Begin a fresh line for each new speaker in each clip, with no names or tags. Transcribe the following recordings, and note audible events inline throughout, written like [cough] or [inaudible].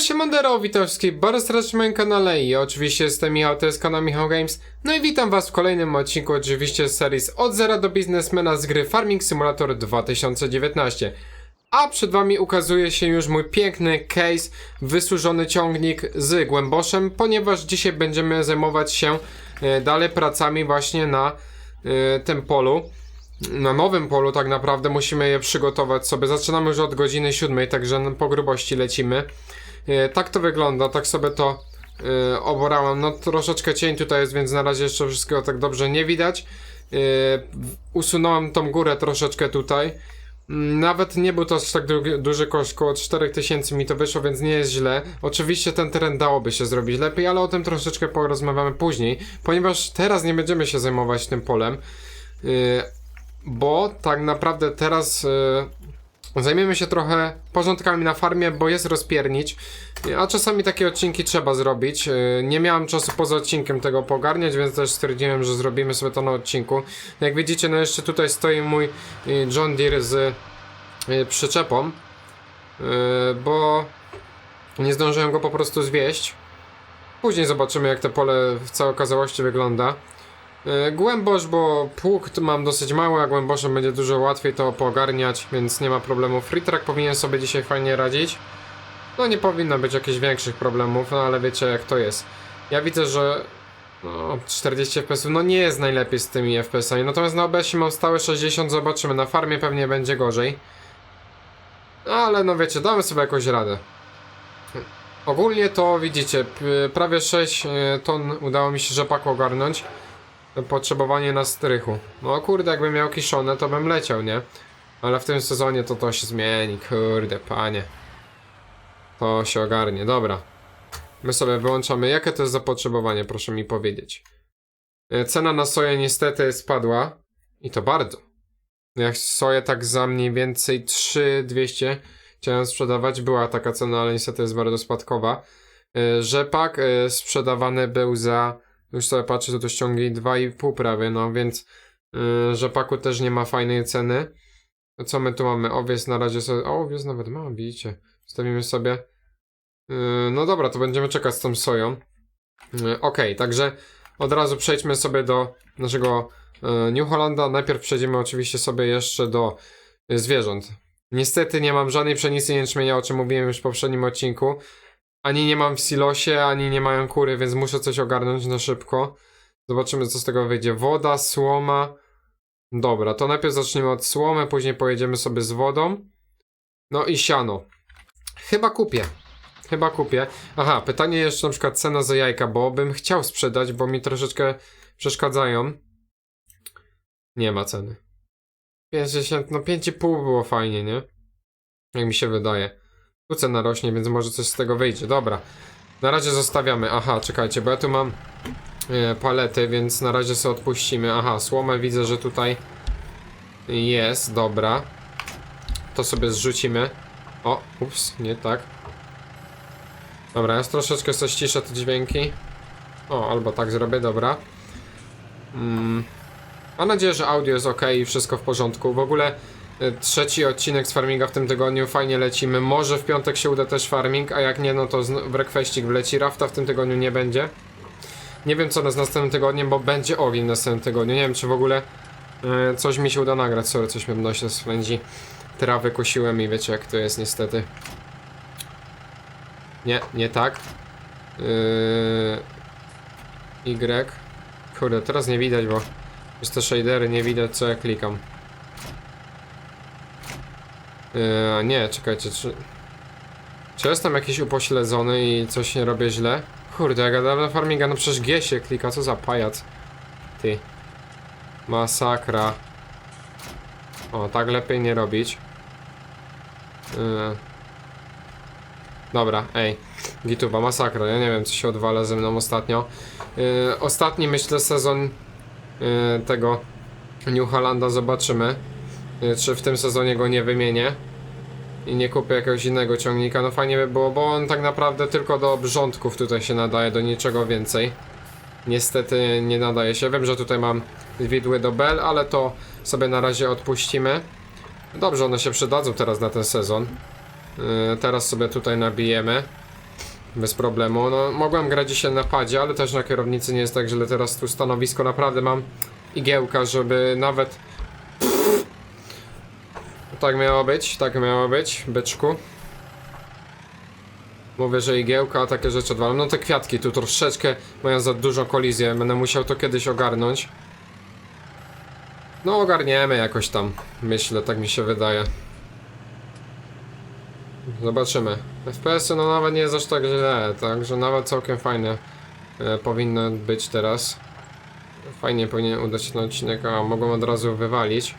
siemandero, witam wszystkich bardzo serdecznie na moim kanale i oczywiście jestem Michał, to jest kanał Michał Games. No i witam was w kolejnym odcinku oczywiście z serii Od Zera do Biznesmena z gry Farming Simulator 2019. A przed wami ukazuje się już mój piękny case, wysłużony ciągnik z głęboszem, ponieważ dzisiaj będziemy zajmować się e, dalej pracami właśnie na e, tym polu na nowym polu tak naprawdę musimy je przygotować sobie. Zaczynamy już od godziny siódmej, także po grubości lecimy. E, Tak to wygląda, tak sobie to e, oborałem. No troszeczkę cień tutaj jest, więc na razie jeszcze wszystkiego tak dobrze nie widać. E, Usunąłem tą górę troszeczkę tutaj. Mm, Nawet nie był to aż tak du duży koszt, około 4000 mi to wyszło, więc nie jest źle. Oczywiście ten teren dałoby się zrobić lepiej, ale o tym troszeczkę porozmawiamy później, ponieważ teraz nie będziemy się zajmować tym polem. Bo tak naprawdę teraz zajmiemy się trochę porządkami na farmie, bo jest rozpiernić, a czasami takie odcinki trzeba zrobić. Y, nie miałem czasu poza odcinkiem tego pogarniać, więc też stwierdziłem, że zrobimy sobie to na odcinku. Jak widzicie, no jeszcze tutaj stoi mój y, John Deere z y, przyczepą, bo nie zdążyłem go po prostu zwieść. Później zobaczymy, jak to pole w całej okazałości wygląda. E, Głębosz, bo pług mam dosyć mały, a głęboszem będzie dużo łatwiej to pogarniać, więc nie ma problemu. Free track powinien sobie dzisiaj fajnie radzić. No nie powinno być jakichś większych problemów, no ale wiecie jak to jest. Ja widzę, że no, 40 fps no nie jest najlepiej z tymi FPS-ami, natomiast na OBS-ie mam stałe 60, zobaczymy, na farmie pewnie będzie gorzej. Ale no wiecie, damy sobie jakoś radę. Ogólnie to widzicie, prawie 6 e, ton udało mi się rzepaku ogarnąć potrzebowanie na strychu. No kurde, jakbym miał kiszone, to bym leciał, nie? Ale w tym sezonie to to się zmieni, kurde, panie. To się ogarnie, dobra. My sobie wyłączamy. Jakie to jest zapotrzebowanie, proszę mi powiedzieć. E, Cena na soję niestety spadła. I to bardzo. Jak soję tak za mniej więcej 3200 chciałem sprzedawać. Była taka cena, ale niestety jest bardzo spadkowa. E, Rzepak e, sprzedawany był za już sobie patrzę, to to ściągi 2,5 prawie, no więc yy, rzepaku też nie ma fajnej ceny. Co my tu mamy? Owiec na razie sobie... O, owiec nawet ma, widzicie. Stawimy sobie... Yy, no dobra, to będziemy czekać z tą soją. Yy, Okej, także od razu przejdźmy sobie do naszego yy, New Hollanda. Najpierw przejdziemy oczywiście sobie jeszcze do yy, zwierząt. Niestety nie mam żadnej pszenicy jęczmienia, o czym mówiłem już w poprzednim odcinku. Ani nie mam w silosie, ani nie mają kury, więc muszę coś ogarnąć na szybko. Zobaczymy, co z tego wyjdzie. Woda, słoma. Dobra, to najpierw zaczniemy od słomy, później pojedziemy sobie z wodą. No i siano. Chyba kupię. Chyba kupię. Aha, pytanie jeszcze na przykład cena za jajka, bo bym chciał sprzedać, bo mi troszeczkę przeszkadzają. Nie ma ceny. 50, no 5,5 było fajnie, nie? Jak mi się wydaje. Tu cena rośnie, więc może coś z tego wyjdzie. Dobra. Na razie zostawiamy. Aha, czekajcie, bo ja tu mam e, palety, więc na razie sobie odpuścimy. Aha, słomę widzę, że tutaj jest. Dobra. To sobie zrzucimy. O, ups, nie tak. Dobra, ja troszeczkę sobie ściszę te dźwięki. O, albo tak zrobię, dobra. Mm. Mam nadzieję, że audio jest ok i wszystko w porządku. W ogóle trzeci odcinek z farminga w tym tygodniu, fajnie lecimy. Może w piątek się uda też farming, a jak nie, no to rekweścik wleci. Rafta w tym tygodniu nie będzie. Nie wiem co z następnym tygodniem, bo będzie ogień w następnym tygodniu. Nie wiem czy w ogóle e, coś mi się uda nagrać. Sorry, coś mnie w nosie splędzi. Trawy kosiłem i wiecie jak to jest niestety. Nie, nie tak. Yy... Y. Kurde, teraz nie widać, bo jest te shadery, nie widać co ja klikam. Yy, nie, czekajcie, czy... Czy jestem jakiś upośledzony i coś nie robię źle? Kurde, jak gadałem na farminga, no przecież G się klika, co za pajac. Ty. Masakra. O, tak lepiej nie robić. Yy. Dobra, ej. Gituba, masakra, ja nie wiem co się odwala ze mną ostatnio. Yy, ostatni myślę sezon tego New Hollanda zobaczymy. Czy w tym sezonie go nie wymienię i nie kupię jakiegoś innego ciągnika. No fajnie by było, bo on tak naprawdę tylko do obrządków tutaj się nadaje, do niczego więcej. Niestety nie nadaje się. Wiem, że tutaj mam widły do Bell, ale to sobie na razie odpuścimy. Dobrze, one się przydadzą teraz na ten sezon. Yy, teraz sobie tutaj nabijemy. Bez problemu. No, mogłem grać dzisiaj na padzie, ale też na kierownicy nie jest tak źle. Teraz tu stanowisko naprawdę mam igiełka, żeby nawet... Tak miało być, tak miało być, byczku. Mówię, że igiełka, takie rzeczy odwalam. No te kwiatki tu troszeczkę mają za dużą kolizję. Będę musiał to kiedyś ogarnąć. No ogarniemy jakoś tam. Myślę, tak mi się wydaje. Zobaczymy. FPS-y no nawet nie jest aż tak źle, także nawet całkiem fajne e, powinno być teraz. Fajnie powinien udać się ten odcinek, a mogą od razu wywalić.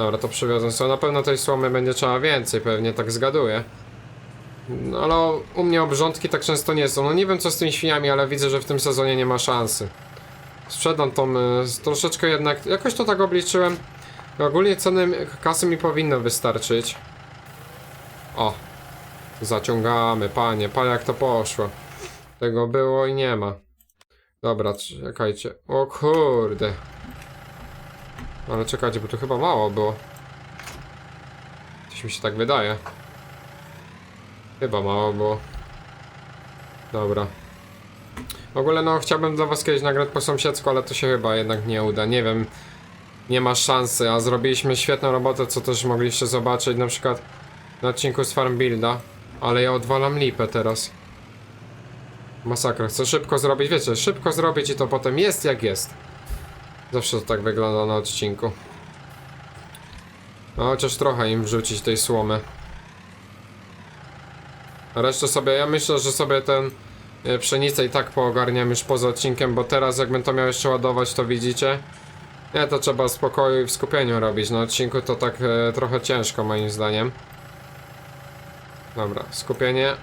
Dobra, to przywiozę sobie. Na pewno tej słomy będzie trzeba więcej, pewnie tak zgaduję. No ale u mnie obrządki tak często nie są. No nie wiem co z tymi świniami, ale widzę, że w tym sezonie nie ma szansy. Sprzedam tą y, troszeczkę jednak. Jakoś to tak obliczyłem. Ogólnie ceny kasy mi powinno wystarczyć. O. Zaciągamy, panie, panie jak to poszło. Tego było i nie ma. Dobra, czekajcie. O kurde. Ale czekajcie, bo tu chyba mało było. Coś mi się tak wydaje. Chyba mało było. Dobra. W ogóle no chciałbym dla was kiedyś nagrać po sąsiedzku, ale to się chyba jednak nie uda. Nie wiem. Nie ma szansy, a zrobiliśmy świetną robotę, co też mogliście zobaczyć na przykład na odcinku z Farm Builda. Ale ja odwalam lipę teraz. Masakra. Chcę szybko zrobić, wiecie, szybko zrobić i to potem jest jak jest. Zawsze to tak wygląda na odcinku. No chociaż trochę im wrzucić tej słomy. Resztę sobie, ja myślę, że sobie ten e, pszenicę i tak poogarniam już poza odcinkiem, bo teraz jakbym to miał jeszcze ładować, to widzicie. Nie, to trzeba w spokoju i w skupieniu robić. Na odcinku to tak e, trochę ciężko moim zdaniem. Dobra, skupienie.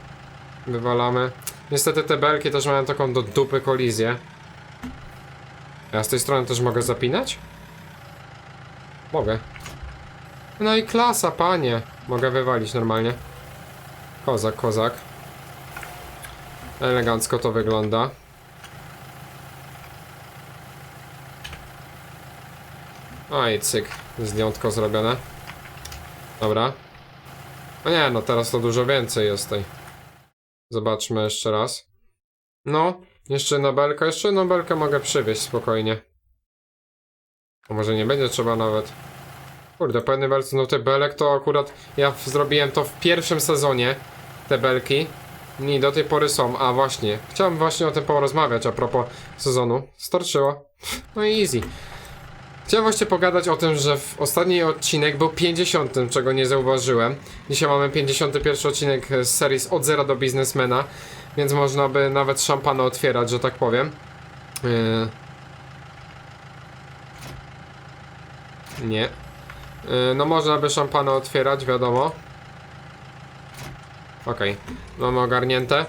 Wywalamy. Niestety te belki też mają taką do dupy kolizję. Ja z tej strony też mogę zapinać? Mogę. No i klasa, panie. Mogę wywalić normalnie. Kozak, kozak. Elegancko to wygląda. A i cyk, zdjątko zrobione. Dobra. No nie, no teraz to dużo więcej jest tej. Zobaczmy jeszcze raz. No, jeszcze jedna belka, jeszcze jedną belkę mogę przywieźć spokojnie. A może nie będzie trzeba nawet. Kurde, jednej belce, no te belek to akurat ja zrobiłem to w pierwszym sezonie. Te belki. I do tej pory są. A właśnie, chciałem właśnie o tym porozmawiać a propos sezonu. Starczyło. No i easy. Chciałem właśnie pogadać o tym, że w ostatni odcinek był 50, czego nie zauważyłem. Dzisiaj mamy 51 odcinek z serii od zera do biznesmena, więc można by nawet szampana otwierać, że tak powiem. Yy... Nie. Yy, no można by szampana otwierać, wiadomo. Okej, mamy ogarnięte.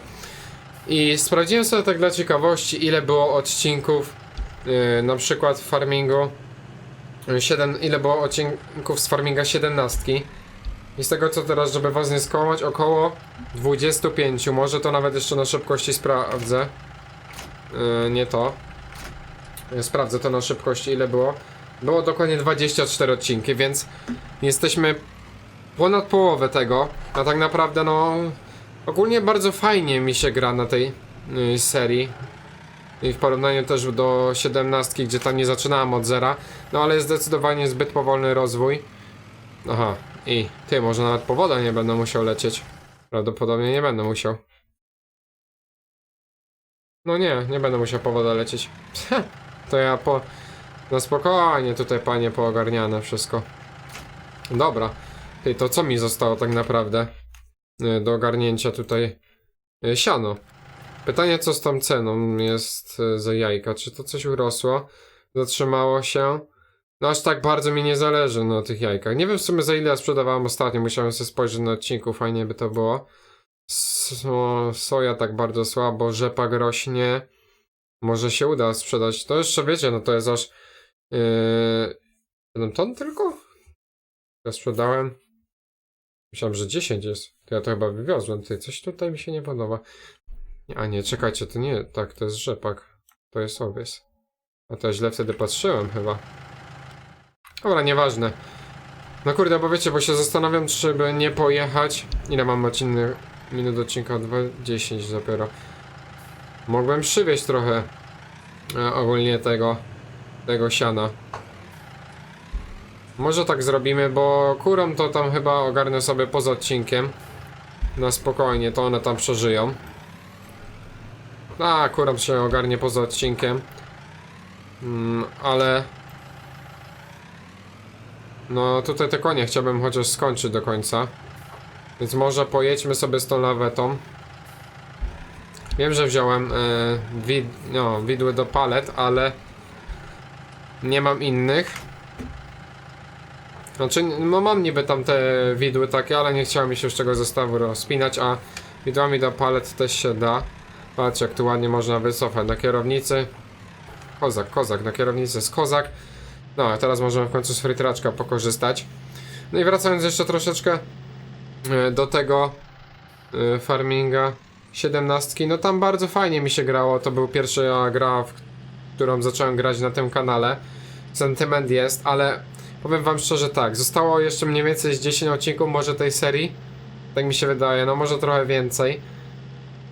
I sprawdziłem sobie tak dla ciekawości, ile było odcinków, yy, na przykład w farmingu. 7, ile było odcinków z farminga 17. I z tego co teraz, żeby was nie skłamać, około 25. Może to nawet jeszcze na szybkości sprawdzę. Yy, nie to. Sprawdzę to na szybkości, ile było. Było dokładnie 24 odcinki, więc jesteśmy ponad połowę tego. A tak naprawdę, no. Ogólnie bardzo fajnie mi się gra na tej yy, serii. I w porównaniu też do 17, gdzie tam nie zaczynałem od zera. No ale jest zdecydowanie zbyt powolny rozwój. Aha, i ty, może nawet po wodę nie będę musiał lecieć. Prawdopodobnie nie będę musiał. No nie, nie będę musiał po wodę lecieć. to ja po... No spokojnie tutaj panie poogarniane wszystko. Dobra. Ty, to co mi zostało tak naprawdę? Y, Do ogarnięcia tutaj. Y, Siano. Pytanie, co z tą ceną jest e, za jajka? Czy to coś urosło? Zatrzymało się? No aż tak bardzo mi nie zależy na tych jajkach. Nie wiem w sumie za ile ja sprzedawałem ostatnio, musiałem sobie spojrzeć na odcinku, fajnie by to było. So, soja tak bardzo słabo, rzepak rośnie. Może się uda sprzedać. To jeszcze wiecie, no to jest aż yy, 7 ton tylko? Ja sprzedałem. Myślałem, że 10 jest. To ja to chyba wywiozłem. Ty, coś tutaj mi się nie podoba. A nie, czekajcie, to nie, tak, to jest rzepak. To jest owies. A to ja źle wtedy patrzyłem chyba. Dobra, nieważne. No kurde, bo wiecie, bo się zastanawiam, czy by nie pojechać. Ile mam odcinek? minut odcinka 2, 10 dopiero. Mogłem przywieźć trochę e, ogólnie tego, tego siana. Może tak zrobimy, bo kurom to tam chyba ogarnę sobie poza odcinkiem. Na spokojnie, to one tam przeżyją. A, kurom się ogarnie poza odcinkiem. Mm, ale... No, tutaj te konie chciałbym chociaż skończyć do końca. Więc może pojedźmy sobie z tą lawetą. Wiem, że wziąłem e, wid no, widły do palet, ale nie mam innych. Znaczy, no mam niby tam te widły takie, ale nie chciałem się już tego zestawu rozpinać, a widłami do palet też się da. Patrz, jak tu ładnie można wycofać na kierownicy. Kozak, kozak, na kierownicy jest kozak. No, a teraz możemy w końcu z fritraczka pokorzystać. No i wracając jeszcze troszeczkę e, do tego e, farminga 17, no tam bardzo fajnie mi się grało. To był pierwsza gra, w którą zacząłem grać na tym kanale. Sentyment jest, ale powiem wam szczerze tak, zostało jeszcze mniej więcej z 10 odcinków może tej serii. Tak mi się wydaje, no może trochę więcej.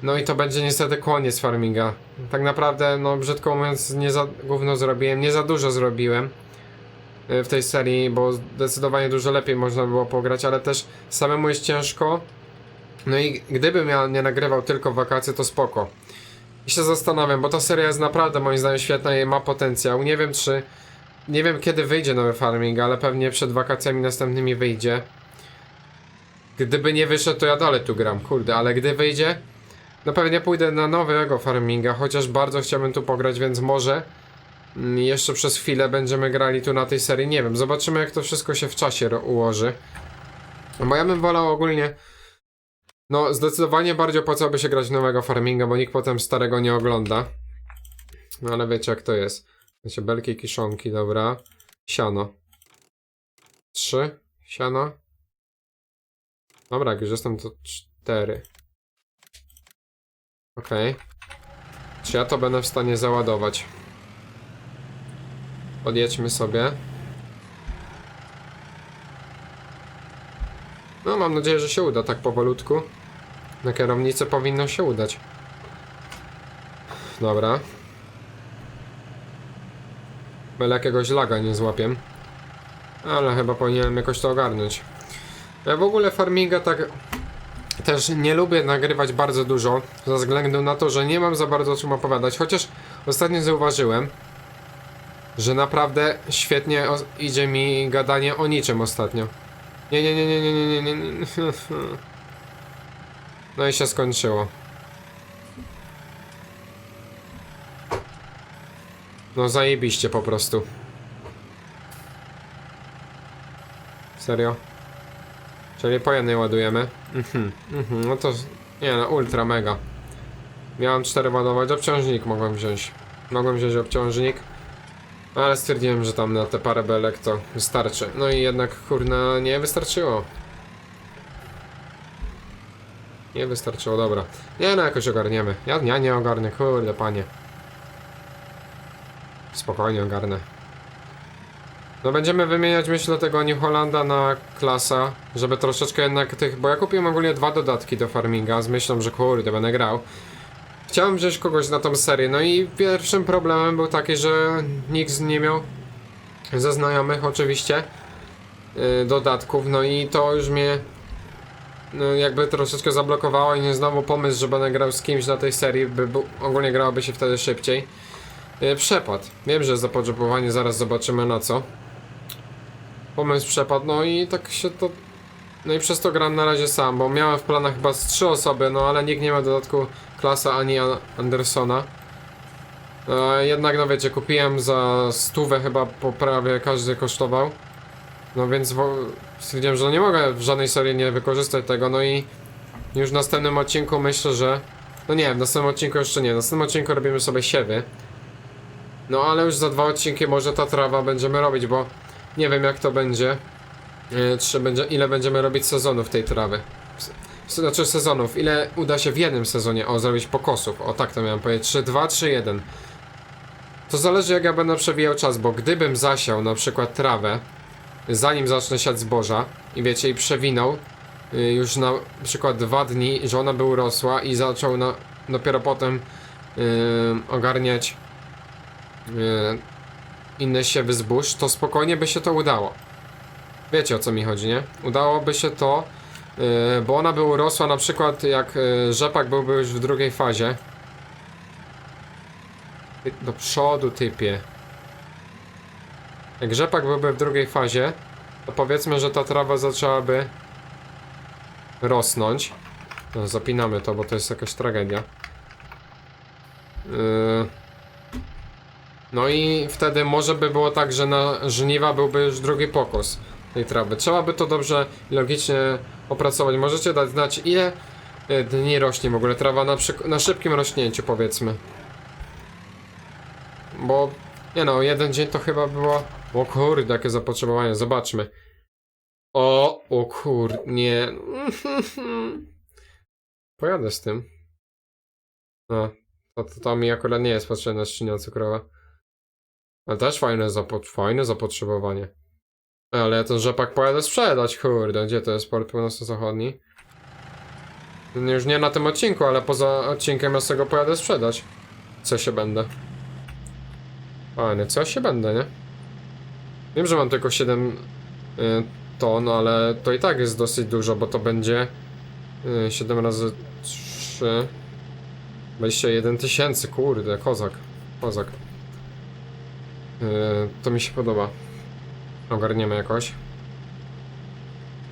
No i to będzie niestety koniec farminga. Tak naprawdę, no brzydko mówiąc, nie za gówno zrobiłem, nie za dużo zrobiłem y, w tej serii, bo zdecydowanie dużo lepiej można było pograć, ale też samemu jest ciężko. No i gdybym ja nie nagrywał tylko wakacje, to spoko. I się zastanawiam, bo ta seria jest naprawdę moim zdaniem świetna i ma potencjał. Nie wiem czy... Nie wiem kiedy wyjdzie nowy farming, ale pewnie przed wakacjami następnymi wyjdzie. Gdyby nie wyszedł, to ja dalej tu gram, kurde, ale gdy wyjdzie, no pewnie pójdę na nowego farminga, chociaż bardzo chciałbym tu pograć, więc może mm, jeszcze przez chwilę będziemy grali tu na tej serii, nie wiem, zobaczymy jak to wszystko się w czasie ułoży. Bo ja bym wolał ogólnie, no zdecydowanie bardziej opłacałoby się grać nowego farminga, bo nikt potem starego nie ogląda. No ale wiecie jak to jest. Wiecie, belki kiszonki, dobra. Siano. Trzy. Siano. Dobra, jak już jestem to cztery. Okej. Czy ja to będę w stanie załadować? Podjedźmy sobie. No, mam nadzieję, że się uda tak powolutku. Na kierownicę powinno się udać. Dobra. Byle jakiegoś laga nie złapię. Ale chyba powinienem jakoś to ogarnąć. Ja w ogóle farminga tak też nie lubię nagrywać bardzo dużo, ze względu na to, że nie mam za bardzo o czym opowiadać, chociaż ostatnio zauważyłem, że naprawdę świetnie idzie mi gadanie o niczym ostatnio. Nie, nie, nie, nie, nie, nie, nie, nie, nie. No i się skończyło. No zajebiście po prostu. Serio? Czyli po jednej ładujemy. Mhm, mhm, no to... Nie no, ultra mega. Miałem cztery ładować, obciążnik mogłem wziąć. Mogłem wziąć obciążnik. No, Ale stwierdziłem, że tam na te parę belek to wystarczy. No i jednak, kurna, nie wystarczyło. Nie wystarczyło, dobra. Nie no, jakoś ogarniemy. Ja, ja nie ogarnę, kurde panie. Spokojnie ogarnę. No będziemy wymieniać myślę tego New Hollanda na klasa, żeby troszeczkę jednak tych, bo ja kupiłem ogólnie dwa dodatki do farminga z myślą, że kurde będę grał. Chciałem wziąć kogoś na tą serię, no i pierwszym problemem był taki, że nikt nie miał ze znajomych oczywiście yy, dodatków, no i to już mnie no, jakby troszeczkę zablokowało i nie znowu pomysł, że będę grał z kimś na tej serii, by ogólnie grałoby się wtedy szybciej. Yy, przepad. Wiem, że zapotrzebowanie zaraz zobaczymy na co pomysł przepadł, no i tak się to... No i przez to gram na razie sam, bo miałem w planach chyba z trzy osoby, no ale nikt nie ma dodatku klasa ani An- Andersona. E, jednak, no wiecie, kupiłem za stówę chyba po prawie każdy kosztował. No więc stwierdziłem, że nie mogę w żadnej serii nie wykorzystać tego, no i już w następnym odcinku myślę, że... No nie, w następnym odcinku jeszcze nie, w następnym odcinku robimy sobie siewy. No ale już za dwa odcinki może ta trawa będziemy robić, bo nie wiem jak to będzie. Yy, czy będzie, ile będziemy robić sezonów tej trawy. Znaczy sezonów, ile uda się w jednym sezonie o zrobić pokosów. O tak to miałem powiedzieć. 3, 2, 3, 1. To zależy jak ja będę przewijał czas, bo gdybym zasiał na przykład trawę, zanim zacznę siać zboża i wiecie, i przewinął, y, już na przykład dwa dni, że ona by urosła i zaczął na, dopiero potem y, ogarniać y, inne siewy zbóż, to spokojnie by się to udało. Wiecie o co mi chodzi, nie? Udałoby się to, y, bo ona by urosła na przykład jak y, rzepak byłby już w drugiej fazie. Do przodu typie. Jak rzepak byłby w drugiej fazie, to powiedzmy, że ta trawa zaczęłaby rosnąć. No, zapinamy to, bo to jest jakaś tragedia. Yy. No i wtedy może by było tak, że na żniwa byłby już drugi pokos tej trawy. Trzeba by to dobrze i logicznie opracować. Możecie dać znać ile e, dni rośnie w ogóle trawa na, na szybkim rośnięciu powiedzmy. Bo nie no, jeden dzień to chyba było... O kurde, jakie zapotrzebowanie, zobaczmy. O, o kur... nie. [laughs] Pojadę z tym. No, to, to, to mi akurat nie jest potrzebna skrzynia cukrowa. Ale też fajne, zapo fajne zapotrzebowanie. Ale ja ten rzepak pojadę sprzedać, kurde. Gdzie to jest port północno-zachodni? No Już nie na tym odcinku, ale poza odcinkiem ja sobie go pojadę sprzedać. Co się będę? Fajne, co się będę, nie? Wiem, że mam tylko 7 y, ton, ale to i tak jest dosyć dużo, bo to będzie y, 7 razy 3 21 tysięcy, kurde, kozak, kozak. Y, to mi się podoba. Ogarniemy jakoś.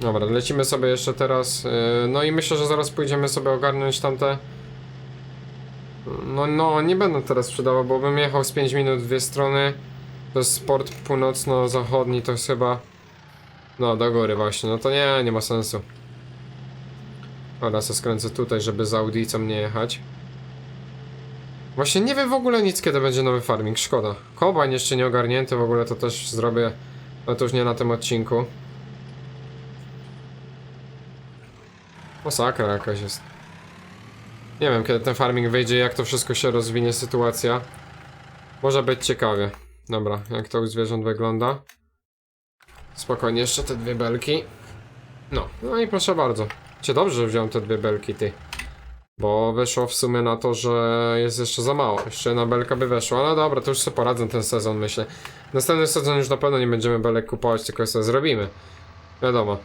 Dobra, lecimy sobie jeszcze teraz. y, No i myślę, że zaraz pójdziemy sobie ogarnąć tamte. No, no, nie będę teraz sprzedawał, bo bym jechał z 5 minut w dwie strony. To jest sport północno-zachodni, to jest chyba. No, do góry właśnie, no to nie, nie ma sensu. Dobra, se skręcę tutaj, żeby za Audicą nie jechać. Właśnie nie wiem w ogóle nic, kiedy będzie nowy farming, szkoda. Kombajn jeszcze nie ogarnięty, w ogóle to też zrobię, ale to już nie na tym odcinku. Masakra jakaś jest. Nie wiem, kiedy ten farming wyjdzie, jak to wszystko się rozwinie sytuacja. Może być ciekawie. Dobra, jak to u zwierząt wygląda. Spokojnie, jeszcze te dwie belki. No, no i proszę bardzo. Cię dobrze, że wziąłem te dwie belki, ty. Bo wyszło w sumie na to, że jest jeszcze za mało. Jeszcze jedna belka by weszła. No dobra, to już sobie poradzę ten sezon, myślę. Następny sezon już na pewno nie będziemy belek kupować, tylko sobie zrobimy. Wiadomo.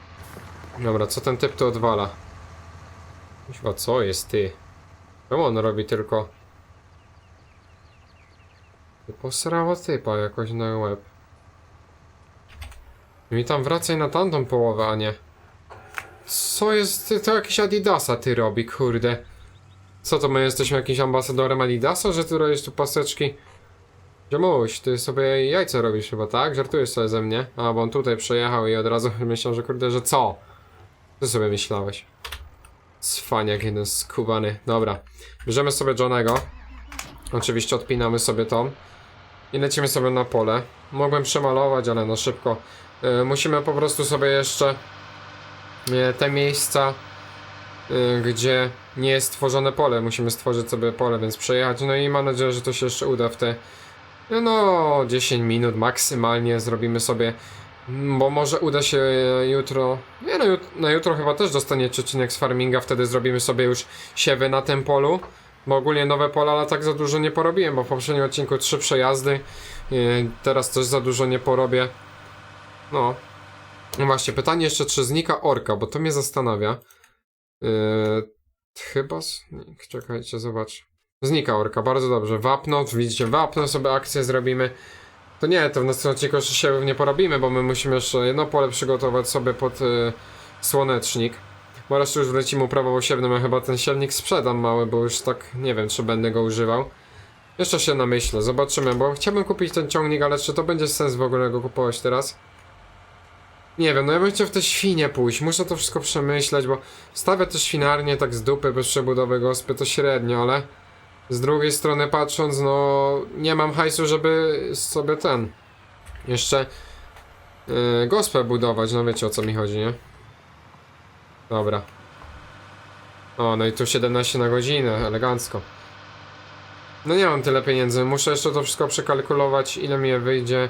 Dobra, co ten typ tu odwala? Chyba co jest ty? Czemu on robi tylko... Posrało typa jakoś na łeb. I tam wracaj na tamtą połowę, a nie. Co jest, ty, to jakieś Adidasa ty robi, kurde. Co to, my jesteśmy jakimś ambasadorem Adidasa, że ty robisz tu paseczki? Ziomuś, ty sobie jajca robisz chyba, tak? Żartujesz sobie ze mnie? A, bo on tutaj przejechał i od razu [laughs] myślał, że kurde, że co? Co sobie myślałeś? Cwaniak jeden skubany. Dobra. Bierzemy sobie Johnego. Oczywiście odpinamy sobie to. I lecimy sobie na pole. Mogłem przemalować, ale no szybko. Yy, musimy po prostu sobie jeszcze yy, te miejsca, gdzie nie jest stworzone pole. Musimy stworzyć sobie pole, więc przejechać. No i mam nadzieję, że to się jeszcze uda w te no 10 minut maksymalnie zrobimy sobie Bo może uda się jutro. Nie no, na jutro chyba też dostaniecie odcinek z farminga, wtedy zrobimy sobie już siewy na tym polu. Bo ogólnie nowe pola, ale tak za dużo nie porobiłem, bo w poprzednim odcinku trzy przejazdy. Yy, teraz też za dużo nie porobię. No. No właśnie, pytanie jeszcze, czy znika orka, bo to mnie zastanawia. Yy, chyba. z- Czekajcie, zobacz. Znika orka, bardzo dobrze. Wapno, widzicie, wapno sobie akcję zrobimy. To nie, to w następnym odcinku jeszcze siewów nie porobimy, bo my musimy jeszcze jedno pole przygotować sobie pod y, słonecznik. Bo raz już wlecimy uprawą siewną, ja chyba ten siewnik sprzedam mały, bo już tak nie wiem, czy będę go używał. Jeszcze się namyślę, zobaczymy, bo chciałbym kupić ten ciągnik, ale czy to będzie sens w ogóle go kupować teraz? Nie wiem, no ja bym chciał w te świnie pójść, muszę to wszystko przemyśleć, bo stawię te świnarnie tak z dupy bez przebudowy gospy to średnio, ale z drugiej strony patrząc, no nie mam hajsu, żeby sobie ten jeszcze yy, gospę budować, no wiecie o co mi chodzi, nie? Dobra. O, no i tu 17 na godzinę, elegancko. No nie mam tyle pieniędzy, muszę jeszcze to wszystko przekalkulować, ile mi je wyjdzie.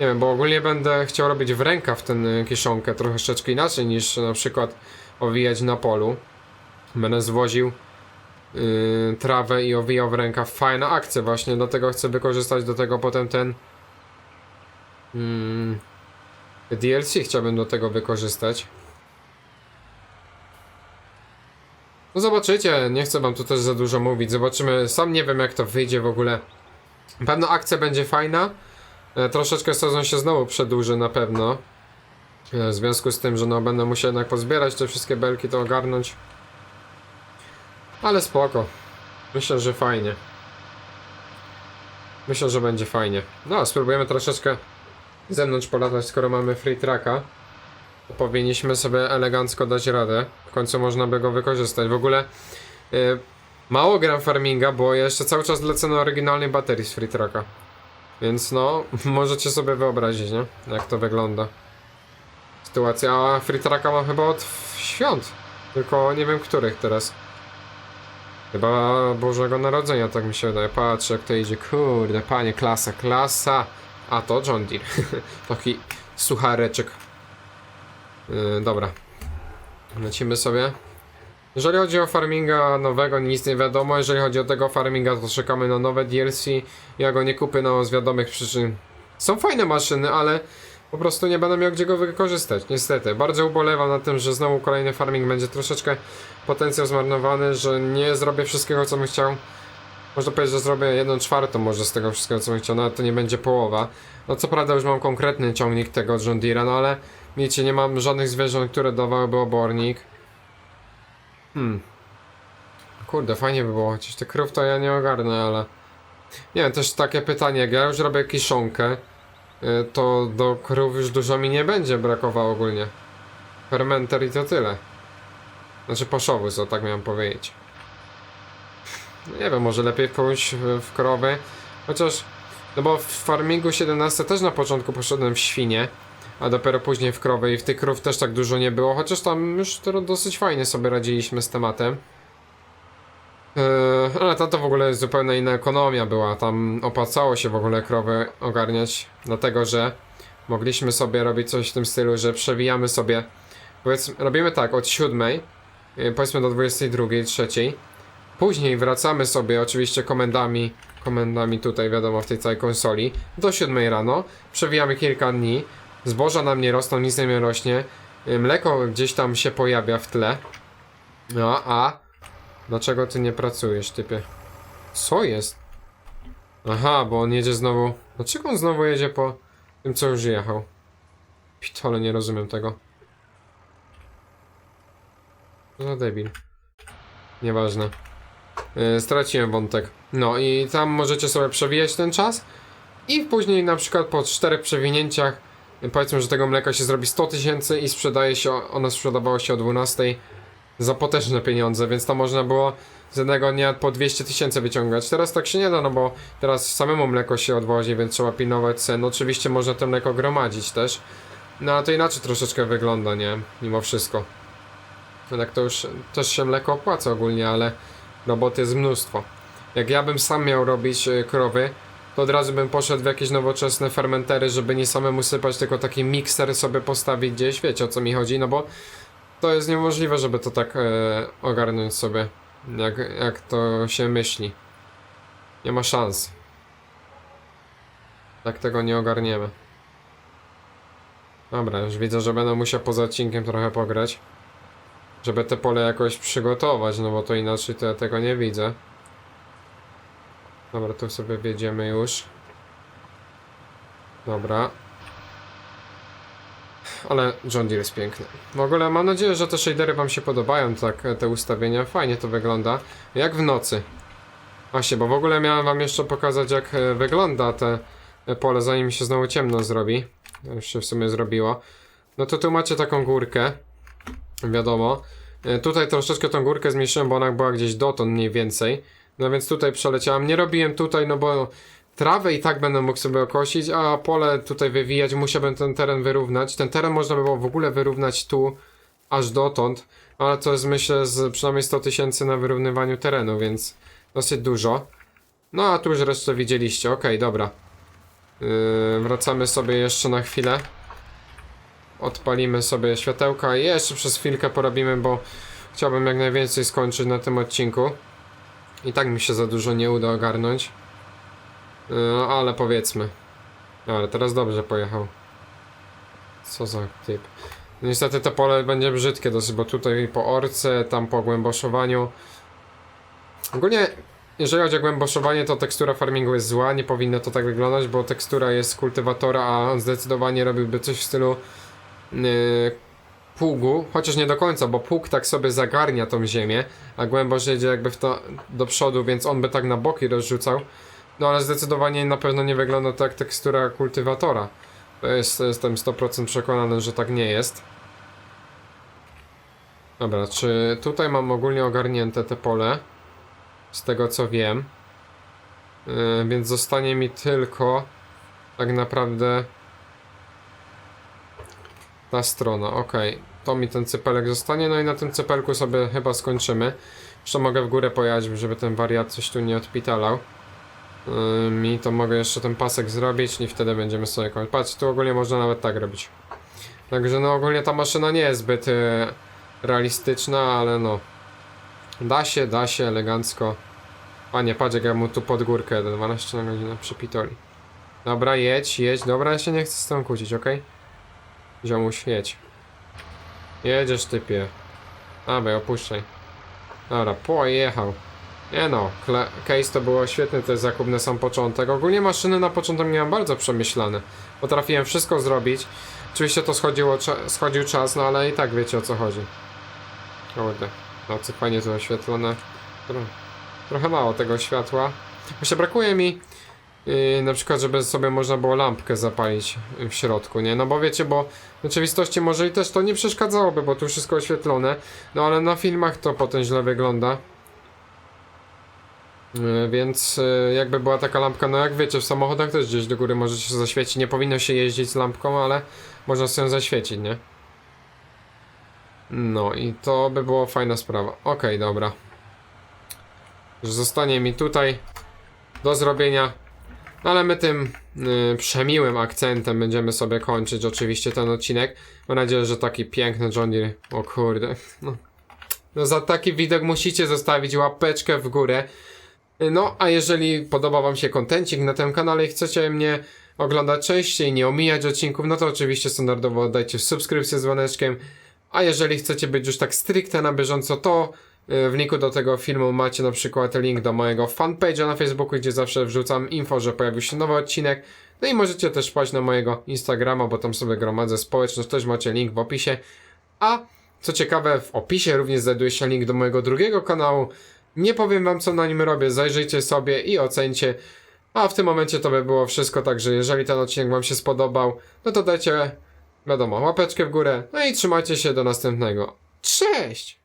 Nie wiem, bo ogólnie będę chciał robić w rękaw ten kiszonkę troszeczkę inaczej niż na przykład owijać na polu. Będę zwoził yy, trawę i owijał w rękaw. Fajna akcja właśnie, dlatego chcę wykorzystać do tego potem ten mm, DLC chciałbym do tego wykorzystać. No zobaczycie, nie chcę wam tu też za dużo mówić. Zobaczymy, sam nie wiem jak to wyjdzie w ogóle. Pewno akcja będzie fajna. E, troszeczkę sezon się znowu przedłuży na pewno. E, w związku z tym, że no będę musiał jednak pozbierać te wszystkie belki, to ogarnąć. Ale spoko. Myślę, że fajnie. Myślę, że będzie fajnie. No, spróbujemy troszeczkę z zewnątrz polatać, skoro mamy free tracka. Powinniśmy sobie elegancko dać radę. W końcu można by go wykorzystać. W ogóle y, mało gram farminga, bo jeszcze cały czas lecę na oryginalnej baterii z free tracka. Więc no, [laughs] możecie sobie wyobrazić, nie? Jak to wygląda. Sytuacja, a free mam chyba od świąt. Tylko nie wiem których teraz. Chyba Bożego Narodzenia, tak mi się wydaje. Patrz jak to idzie. Kurde, panie, klasa, klasa. A to John Deere. [laughs] Taki suchareczek. Yy, dobra. Lecimy sobie. Jeżeli chodzi o farminga nowego, nic nie wiadomo. Jeżeli chodzi o tego farminga, to czekamy na nowe DLC. Ja go nie kupię no, z wiadomych przyczyn. Są fajne maszyny, ale po prostu nie będę miał gdzie go wykorzystać. Niestety. Bardzo ubolewam na tym, że znowu kolejny farming będzie troszeczkę potencjał zmarnowany, że nie zrobię wszystkiego, co bym chciał. Można powiedzieć, że zrobię jedną czwartą może z tego wszystkiego, co bym chciał, no ale to nie będzie połowa. No co prawda już mam konkretny ciągnik tego John Deere'a, no ale wiecie, nie mam żadnych zwierząt, które dawałyby obornik. Hmm. Kurde, fajnie by było, chociaż tych krów to ja nie ogarnę, ale... Nie wiem, też takie pytanie, jak ja już robię kiszonkę, y, to do krów już dużo mi nie będzie brakowało ogólnie. Fermenter i to tyle. Znaczy poszowły, co tak miałem powiedzieć. No nie wiem, może lepiej pójść w krowy. Chociaż, no bo w farmingu 17 też na początku poszedłem w świnie, a dopiero później w krowy i w tych krów też tak dużo nie było, chociaż tam już dosyć fajnie sobie radziliśmy z tematem. Yy, ale tam to w ogóle zupełnie inna ekonomia była, tam opłacało się w ogóle krowy ogarniać, dlatego że mogliśmy sobie robić coś w tym stylu, że przewijamy sobie, powiedzmy, robimy tak, od 7, yy, powiedzmy do 22, 3, Później wracamy sobie oczywiście komendami, komendami tutaj wiadomo w tej całej konsoli do 7 rano, przewijamy kilka dni, zboża nam nie rosną, nic nie rośnie, y, mleko gdzieś tam się pojawia w tle. No a dlaczego ty nie pracujesz, typie? Co jest? Aha, bo on jedzie znowu. Dlaczego on znowu jedzie po tym, co już jechał? Pitole, nie rozumiem tego. Za debil. Nieważne. Yy, straciłem wątek. No i tam możecie sobie przewijać ten czas i później na przykład po czterech przewinięciach powiedzmy, że tego mleka się zrobi 100 tysięcy i sprzedaje się, ono sprzedawało się o 12 za potężne pieniądze, więc to można było z jednego dnia po 200 tysięcy wyciągać. Teraz tak się nie da, no bo teraz samemu mleko się odwozi, więc trzeba pilnować cen. Oczywiście można to mleko gromadzić też, no ale to inaczej troszeczkę wygląda, nie? Mimo wszystko. Tak to już też się mleko opłaca ogólnie, ale roboty jest mnóstwo. Jak ja bym sam miał robić y, krowy, to od razu bym poszedł w jakieś nowoczesne fermentery, żeby nie samemu sypać, tylko taki mikser sobie postawić gdzieś, wiecie o co mi chodzi, no bo to jest niemożliwe, żeby to tak e, ogarnąć sobie, jak, jak to się myśli. Nie ma szans. Tak tego nie ogarniemy. Dobra, już widzę, że będę musiał poza odcinkiem trochę pograć. Żeby te pole jakoś przygotować, no bo to inaczej to ja tego nie widzę. Dobra, tu sobie wjedziemy już. Dobra. Ale John Deere jest piękny. W ogóle mam nadzieję, że te shadery wam się podobają, tak, te ustawienia. Fajnie to wygląda. Jak w nocy. Właśnie, bo w ogóle miałem wam jeszcze pokazać, jak e, wygląda te e, pole, zanim się znowu ciemno zrobi. Już się w sumie zrobiło. No to tu macie taką górkę. Wiadomo. E, Tutaj troszeczkę tą górkę zmniejszyłem, bo ona była gdzieś dotąd mniej więcej. No więc tutaj przeleciałem. Nie robiłem tutaj, no bo trawę i tak będę mógł sobie okosić, a pole tutaj wywijać, musiałbym ten teren wyrównać. Ten teren można by było w ogóle wyrównać tu, aż dotąd, ale to jest myślę z przynajmniej 100 tysięcy na wyrównywaniu terenu, więc dosyć dużo. No a tu już resztę widzieliście, okej, dobra. Yy, wracamy sobie jeszcze na chwilę. Odpalimy sobie światełka i jeszcze przez chwilkę porobimy, bo chciałbym jak najwięcej skończyć na tym odcinku. I tak mi się za dużo nie uda ogarnąć. Yy, ale powiedzmy. Ale teraz dobrze pojechał. Co za typ. Niestety to pole będzie brzydkie dosyć, bo tutaj po orce, tam po głęboszowaniu. Ogólnie, jeżeli chodzi o głęboszowanie, to tekstura farmingu jest zła, nie powinno to tak wyglądać, bo tekstura jest kultywatora, a on zdecydowanie robiłby coś w stylu yy, pługu, chociaż nie do końca, bo pług tak sobie zagarnia tą ziemię, a głębosz jedzie jakby w to do przodu, więc on by tak na boki rozrzucał. No ale zdecydowanie na pewno nie wygląda to jak tekstura kultywatora. To jest, jestem 100% przekonany, że tak nie jest. Dobra, czy tutaj mam ogólnie ogarnięte te pole? Z tego co wiem. Yy, więc zostanie mi tylko tak naprawdę ta strona, ok. To mi ten cypelek zostanie, no i na tym cypelku sobie chyba skończymy. Jeszcze mogę w górę pojechać, żeby ten wariat coś tu nie odpitalał. Yy, mi to mogę jeszcze ten pasek zrobić i wtedy będziemy sobie kończyć. Patrz, tu ogólnie można nawet tak robić. Także no ogólnie ta maszyna nie jest zbyt yy, realistyczna, ale no. Da się, da się elegancko. Panie, patrz jak ja mu tu pod górkę 12 na godzinę przypitoli. Dobra, jedź, jedź. Dobra, ja się nie chcę z tą kłócić, okej? Ziomuś, jedź. Jedziesz typie. Dawaj, opuszczaj. Dobra, pojechał. Nie no, case to było świetny też zakup na sam początek. Ogólnie maszyny na początek miałem bardzo przemyślane. Potrafiłem wszystko zrobić. Oczywiście to schodziło, schodził czas, no ale i tak wiecie o co chodzi. Kurde, nocy fajnie tu oświetlone. Tro- trochę mało tego światła. Właśnie brakuje mi yy, na przykład, żeby sobie można było lampkę zapalić w środku, nie? No bo wiecie, bo w rzeczywistości może i też to nie przeszkadzałoby, bo tu wszystko oświetlone. No ale na filmach to potem źle wygląda. Yy, Więc yy, jakby była taka lampka, no jak wiecie, w samochodach też gdzieś do góry może się zaświecić. Nie powinno się jeździć z lampką, ale można sobie zaświecić, nie? No i to by było fajna sprawa. Okej, dobra. Że zostanie mi tutaj do zrobienia. No ale my tym yy, przemiłym akcentem będziemy sobie kończyć oczywiście ten odcinek. Mam nadzieję, że taki piękny John Deere. O kurde. No. no za taki widok musicie zostawić łapeczkę w górę. No, a jeżeli podoba Wam się kontencik na tym kanale i chcecie mnie oglądać częściej, nie omijać odcinków, no to oczywiście standardowo dajcie subskrypcję z dzwoneczkiem. A jeżeli chcecie być już tak stricte na bieżąco, to y, w linku do tego filmu macie na przykład link do mojego fanpage'a na Facebooku, gdzie zawsze wrzucam info, że pojawił się nowy odcinek. No i możecie też wpaść na mojego Instagrama, bo tam sobie gromadzę społeczność, też macie link w opisie. A co ciekawe, w opisie również znajduje się link do mojego drugiego kanału. Nie powiem wam co na nim robię, zajrzyjcie sobie i ocencie. A w tym momencie to by było wszystko, także jeżeli ten odcinek wam się spodobał, no to dajcie, wiadomo, łapeczkę w górę, no i trzymajcie się do następnego. Cześć!